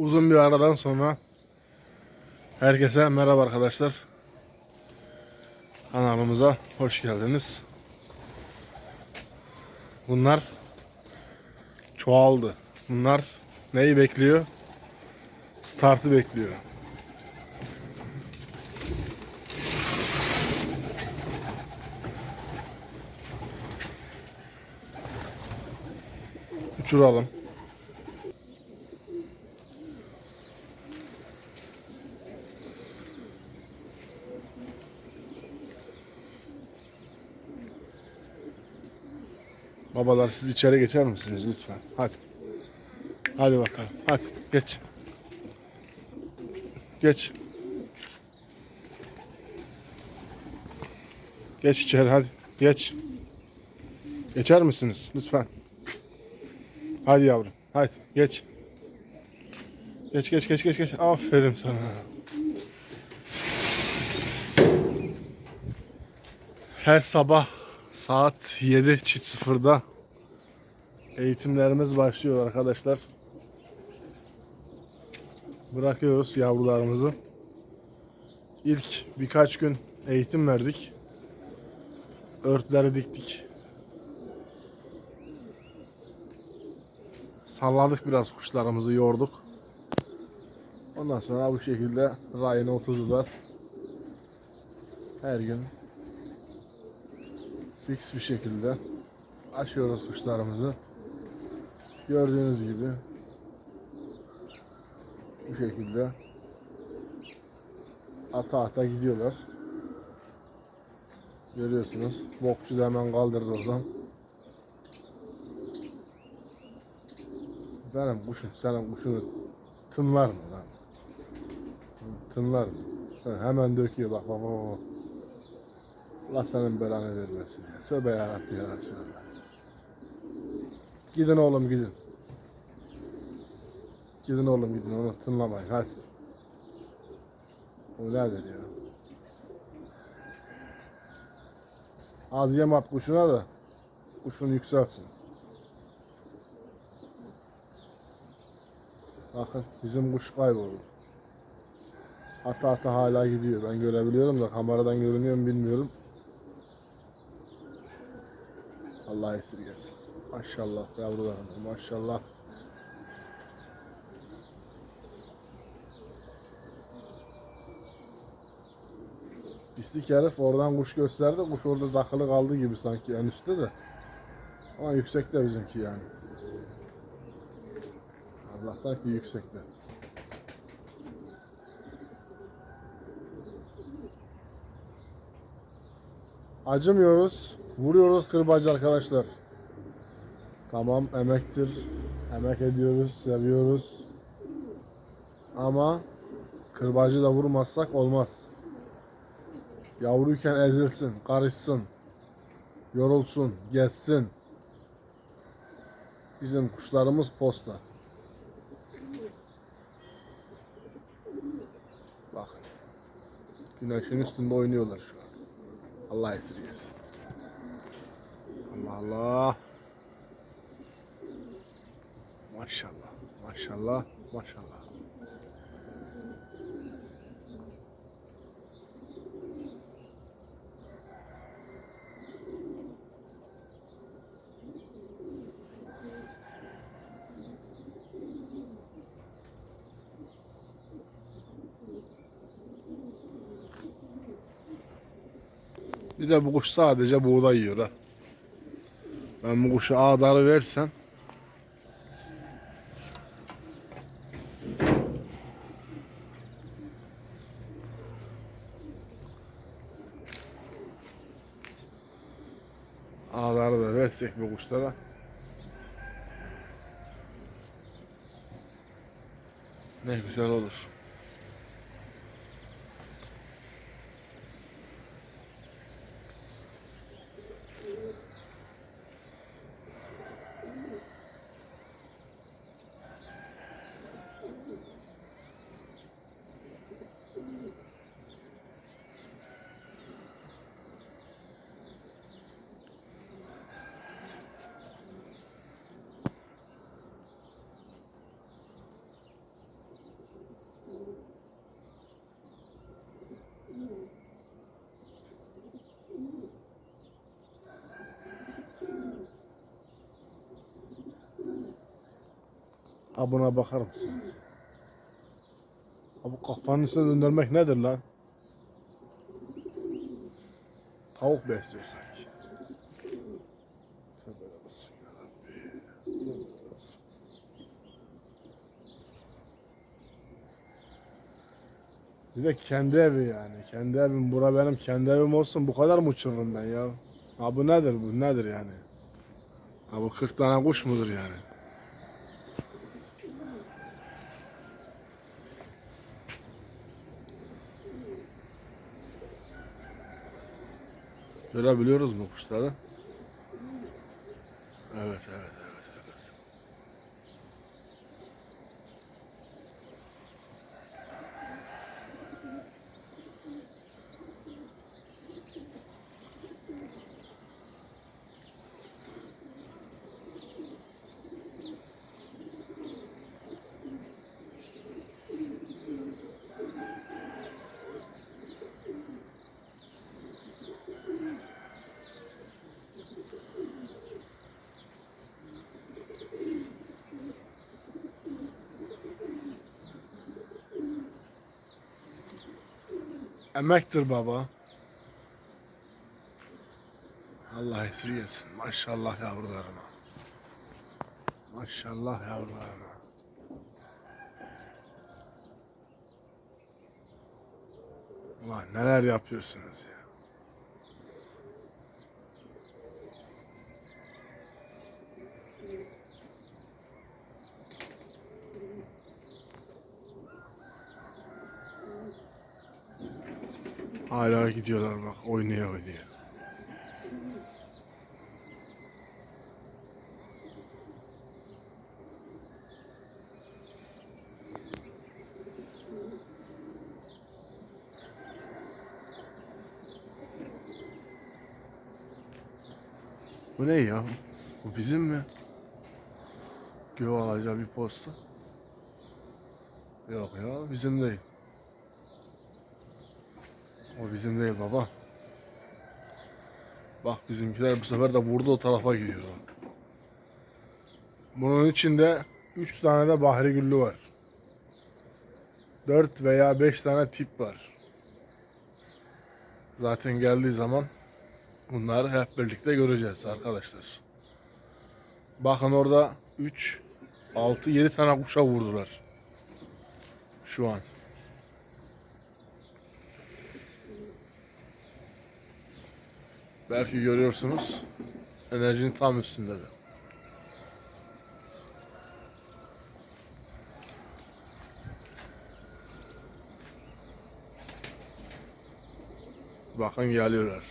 Uzun bir aradan sonra herkese merhaba arkadaşlar. Kanalımıza hoş geldiniz. Bunlar çoğaldı. Bunlar neyi bekliyor? Startı bekliyor. Uçuralım. Babalar siz içeri geçer misiniz lütfen? Hadi. Hadi bakalım. Hadi geç. Geç. Geç içeri hadi. Geç. Geçer misiniz lütfen? Hadi yavrum. Hadi geç. Geç geç geç geç geç. Aferin sana. Her sabah saat 7.00'da eğitimlerimiz başlıyor arkadaşlar. Bırakıyoruz yavrularımızı. İlk birkaç gün eğitim verdik. Örtleri diktik. Salladık biraz kuşlarımızı yorduk. Ondan sonra bu şekilde rayına oturdular. Her gün fix bir şekilde açıyoruz kuşlarımızı. Gördüğünüz gibi bu şekilde ata ata gidiyorlar. Görüyorsunuz. Bokçu da hemen kaldırdı oradan. Benim kuşum senin kuşunu tınlar mı lan? Tınlar mı? Hemen döküyor bak bak bak. bak. Allah senin belanı vermesin. Tövbe yarabbim ya Resulallah. Gidin oğlum gidin. Gidin oğlum gidin onu tınlamayın hadi. O nedir ya? Az yem at kuşuna da kuşunu yükseltsin. Bakın bizim kuş kayboldu. Ata ata hala gidiyor. Ben görebiliyorum da kameradan görünüyor mu bilmiyorum. Allah esirgesin. Maşallah yavrularım maşallah. Pislik herif oradan kuş gösterdi. Kuş orada takılı kaldı gibi sanki en üstte de. Ama yüksekte bizimki yani. Allah'tan ki yüksekte. Acımıyoruz. Vuruyoruz kırbacı arkadaşlar. Tamam emektir. Emek ediyoruz, seviyoruz. Ama kırbacı da vurmazsak olmaz. Yavruyken ezilsin, karışsın, yorulsun, gezsin. Bizim kuşlarımız posta. Bakın. Güneşin üstünde oynuyorlar şu an. Allah esirgesin. Allah Allah. Maşallah. Maşallah. Maşallah. Bir de bu kuş sadece buğday yiyor ha. Ben bu kuşa ağdarı versem ağdarı da versek bu kuşlara ne güzel olur. Ha buna bakar mısınız? Ha bu kafanın üstüne döndürmek nedir lan? Tavuk besliyor sanki. Bir de kendi evi yani. Kendi evim. Bura benim kendi evim olsun. Bu kadar mı uçururum ben ya? Ha bu nedir bu? Nedir yani? Ha bu 40 tane kuş mudur yani? Görebiliyoruz mu kuşları? Evet, evet. Emektir baba. Allah esirgesin. Maşallah yavrularıma. Maşallah yavrularıma. Ulan neler yapıyorsunuz ya. Hala gidiyorlar bak oynaya oynaya. Bu ne ya? Bu bizim mi? Gök alacağı bir posta. Yok ya bizim değil. O bizim değil baba. Bak bizimkiler bu sefer de vurdu o tarafa gidiyor. Bunun içinde 3 tane de bahri güllü var. 4 veya 5 tane tip var. Zaten geldiği zaman bunları hep birlikte göreceğiz arkadaşlar. Bakın orada 3, 6, 7 tane kuşa vurdular. Şu an. Belki görüyorsunuz. Enerjinin tam üstünde de. Bakın geliyorlar.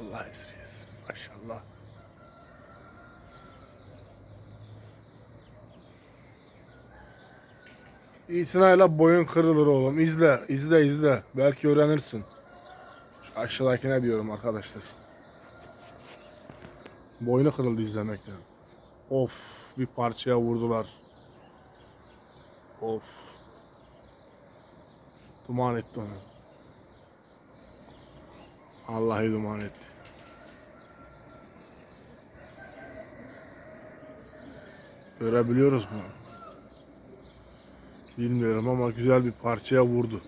Allah esirgesin. Maşallah. İtinayla boyun kırılır oğlum. İzle, izle, izle. Belki öğrenirsin. Şu aşağıdakine diyorum arkadaşlar. Boynu kırıldı izlemekten. Of, bir parçaya vurdular. Of. Duman etti onu. Allah'ı duman etti. Görebiliyoruz mu? Bilmiyorum ama güzel bir parçaya vurdu.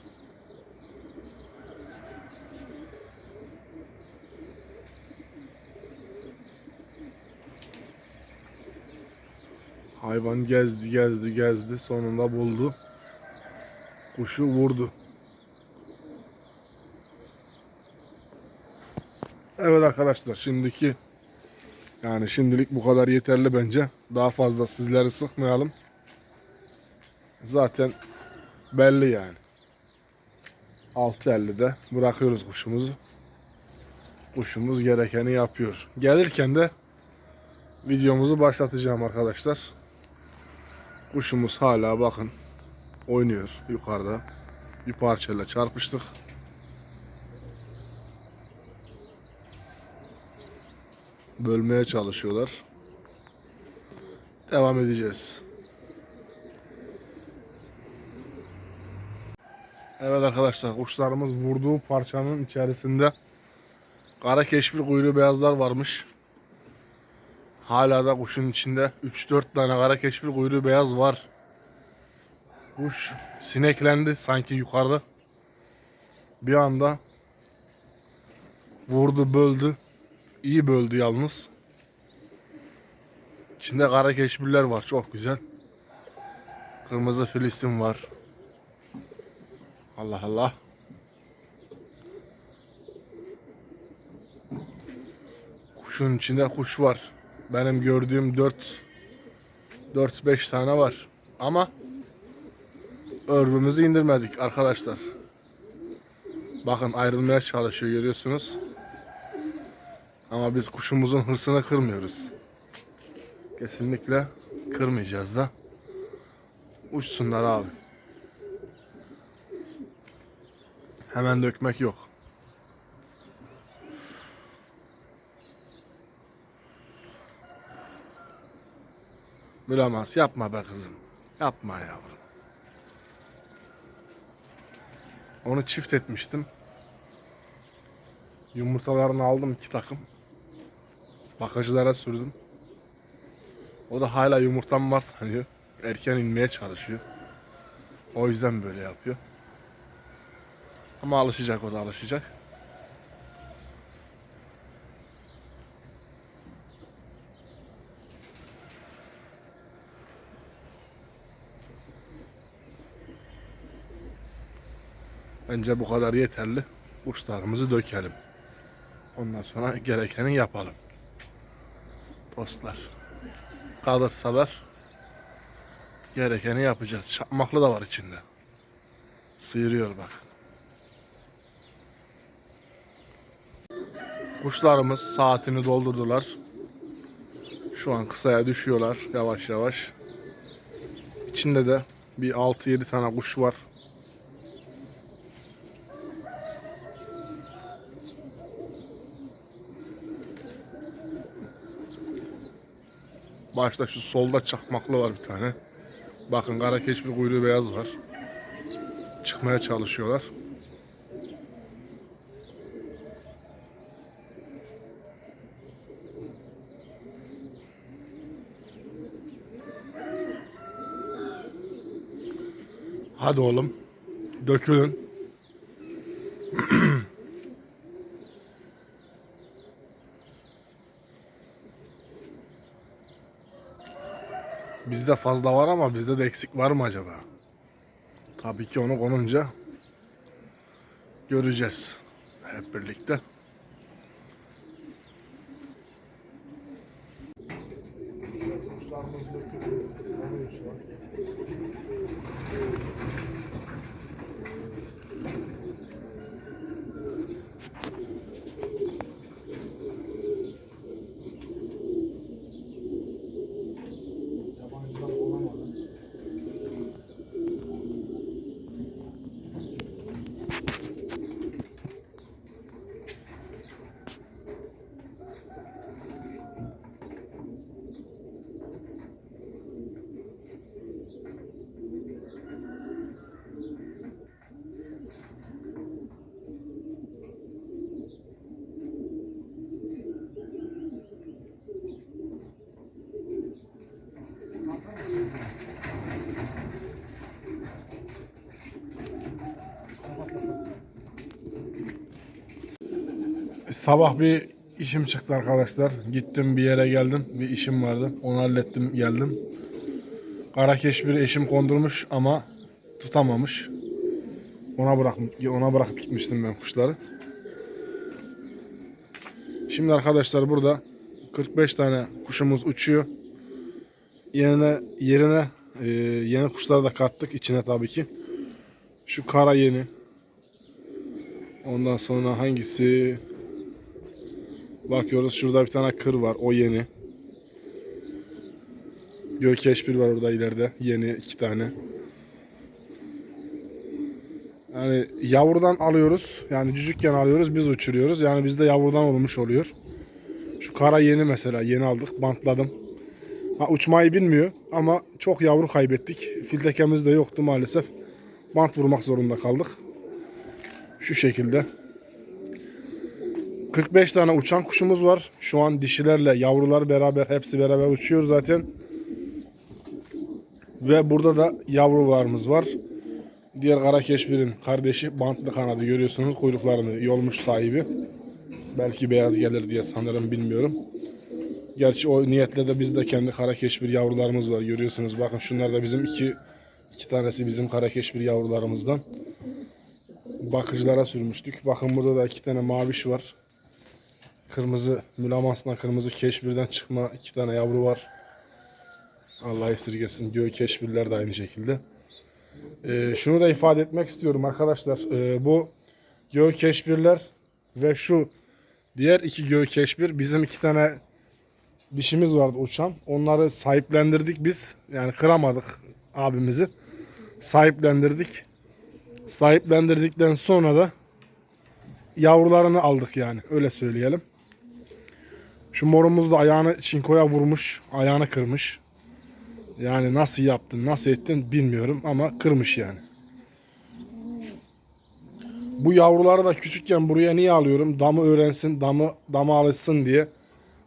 Hayvan gezdi gezdi gezdi sonunda buldu. Kuşu vurdu. Evet arkadaşlar şimdiki yani şimdilik bu kadar yeterli bence. Daha fazla sizleri sıkmayalım. Zaten belli yani. 6.50'de bırakıyoruz kuşumuzu. Kuşumuz gerekeni yapıyor. Gelirken de videomuzu başlatacağım arkadaşlar. Kuşumuz hala bakın oynuyor yukarıda. Bir parçayla çarpıştık. Bölmeye çalışıyorlar. Devam edeceğiz. Evet arkadaşlar kuşlarımız vurduğu parçanın içerisinde kara keşfir kuyruğu beyazlar varmış. Hala da kuşun içinde 3-4 tane kara keşfir kuyruğu beyaz var. Kuş sineklendi sanki yukarıda. Bir anda vurdu böldü. İyi böldü yalnız. İçinde kara keşbirler var çok güzel. Kırmızı filistin var. Allah Allah. Kuşun içinde kuş var. Benim gördüğüm 4 4-5 tane var. Ama örgümüzü indirmedik arkadaşlar. Bakın ayrılmaya çalışıyor görüyorsunuz. Ama biz kuşumuzun hırsını kırmıyoruz. Kesinlikle kırmayacağız da. Uçsunlar abi. Hemen dökmek yok. Bilemez. Yapma be kızım. Yapma yavrum. Onu çift etmiştim. Yumurtalarını aldım iki takım. Bakıcılara sürdüm. O da hala yumurtam var sanıyor. Erken inmeye çalışıyor. O yüzden böyle yapıyor. Ama alışacak o da alışacak. Bence bu kadar yeterli. Kuşlarımızı dökelim. Ondan sonra gerekeni yapalım. Postlar. Kalırsalar gerekeni yapacağız. Şapmaklı da var içinde. Sıyırıyor bak. Kuşlarımız saatini doldurdular. Şu an kısaya düşüyorlar yavaş yavaş. İçinde de bir 6-7 tane kuş var. Başta şu solda çakmaklı var bir tane. Bakın kara keşfir kuyruğu beyaz var. Çıkmaya çalışıyorlar. Hadi oğlum. Dökülün. Bizde fazla var ama bizde de eksik var mı acaba? Tabii ki onu konunca göreceğiz hep birlikte. Sabah bir işim çıktı arkadaşlar. Gittim bir yere geldim. Bir işim vardı. Onu hallettim geldim. Karakeş bir eşim kondurmuş ama tutamamış. Ona bırak ona bırakıp gitmiştim ben kuşları. Şimdi arkadaşlar burada 45 tane kuşumuz uçuyor. Yerine yerine e, yeni kuşları da kattık içine tabii ki. Şu kara yeni. Ondan sonra hangisi? Bakıyoruz şurada bir tane kır var. O yeni. Gökeş bir var orada ileride. Yeni iki tane. Yani yavrudan alıyoruz. Yani cücükken alıyoruz. Biz uçuruyoruz. Yani bizde yavrudan olmuş oluyor. Şu kara yeni mesela. Yeni aldık. Bantladım. Ha, uçmayı bilmiyor ama çok yavru kaybettik. Filtekemiz de yoktu maalesef. Bant vurmak zorunda kaldık. Şu şekilde. 45 tane uçan kuşumuz var. Şu an dişilerle yavrular beraber hepsi beraber uçuyor zaten. Ve burada da yavrularımız var. Diğer kara keşbirin kardeşi bantlı kanadı görüyorsunuz kuyruklarını yolmuş sahibi. Belki beyaz gelir diye sanırım bilmiyorum. Gerçi o niyetle de bizde kendi kara keşbir yavrularımız var görüyorsunuz. Bakın şunlar da bizim iki iki tanesi bizim kara keşbir yavrularımızdan. Bakıcılara sürmüştük. Bakın burada da iki tane maviş var. Kırmızı mülamansla kırmızı keşbirden çıkma iki tane yavru var. Allah esirgesin. Göğü keşbirler de aynı şekilde. Ee, şunu da ifade etmek istiyorum arkadaşlar. Ee, bu göğü keşbirler ve şu diğer iki göğü keşbir bizim iki tane dişimiz vardı uçan. Onları sahiplendirdik biz. Yani kıramadık abimizi. Sahiplendirdik. Sahiplendirdikten sonra da yavrularını aldık yani. Öyle söyleyelim. Şu morumuz da ayağını çinkoya vurmuş. Ayağını kırmış. Yani nasıl yaptın, nasıl ettin bilmiyorum ama kırmış yani. Bu yavruları da küçükken buraya niye alıyorum? Damı öğrensin, damı dama alışsın diye.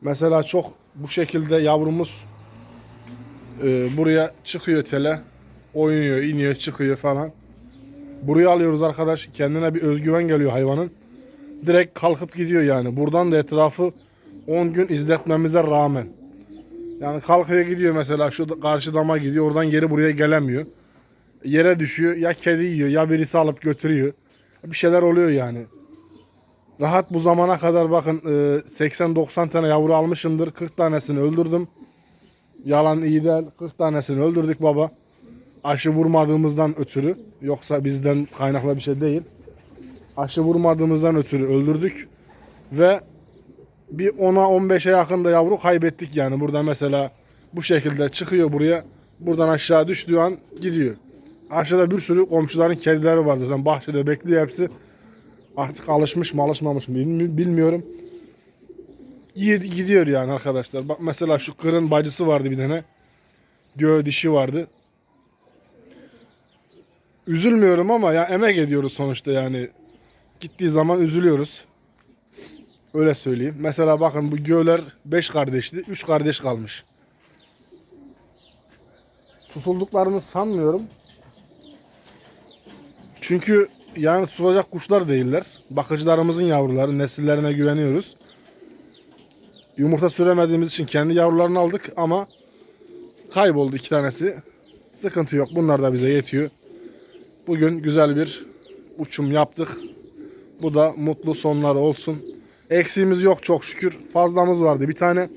Mesela çok bu şekilde yavrumuz e, buraya çıkıyor tele. Oynuyor, iniyor, çıkıyor falan. Buraya alıyoruz arkadaş. Kendine bir özgüven geliyor hayvanın. Direkt kalkıp gidiyor yani. Buradan da etrafı 10 gün izletmemize rağmen. Yani kalkıyor gidiyor mesela şu karşı dama gidiyor. Oradan geri buraya gelemiyor. Yere düşüyor. Ya kedi yiyor ya birisi alıp götürüyor. Bir şeyler oluyor yani. Rahat bu zamana kadar bakın e, 80-90 tane yavru almışımdır. 40 tanesini öldürdüm. Yalan iyi değil. 40 tanesini öldürdük baba. Aşı vurmadığımızdan ötürü. Yoksa bizden kaynaklı bir şey değil. Aşı vurmadığımızdan ötürü öldürdük. Ve bir 10'a 15'e yakın da yavru kaybettik yani. Burada mesela bu şekilde çıkıyor buraya. Buradan aşağı düştüğü an gidiyor. Aşağıda bir sürü komşuların kedileri var zaten. Bahçede bekliyor hepsi. Artık alışmış mı alışmamış mı bilmi- bilmiyorum. Gidiyor yani arkadaşlar. Bak mesela şu kırın bacısı vardı bir tane. Göğe dişi vardı. Üzülmüyorum ama ya emek ediyoruz sonuçta yani. Gittiği zaman üzülüyoruz. Öyle söyleyeyim. Mesela bakın bu göğler 5 kardeşti. 3 kardeş kalmış. Tutulduklarını sanmıyorum. Çünkü yani tutulacak kuşlar değiller. Bakıcılarımızın yavruları, nesillerine güveniyoruz. Yumurta süremediğimiz için kendi yavrularını aldık ama kayboldu iki tanesi. Sıkıntı yok. Bunlar da bize yetiyor. Bugün güzel bir uçum yaptık. Bu da mutlu sonları olsun. Eksiğimiz yok çok şükür. Fazlamız vardı bir tane.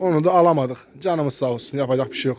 Onu da alamadık. Canımız sağ olsun. Yapacak bir şey yok.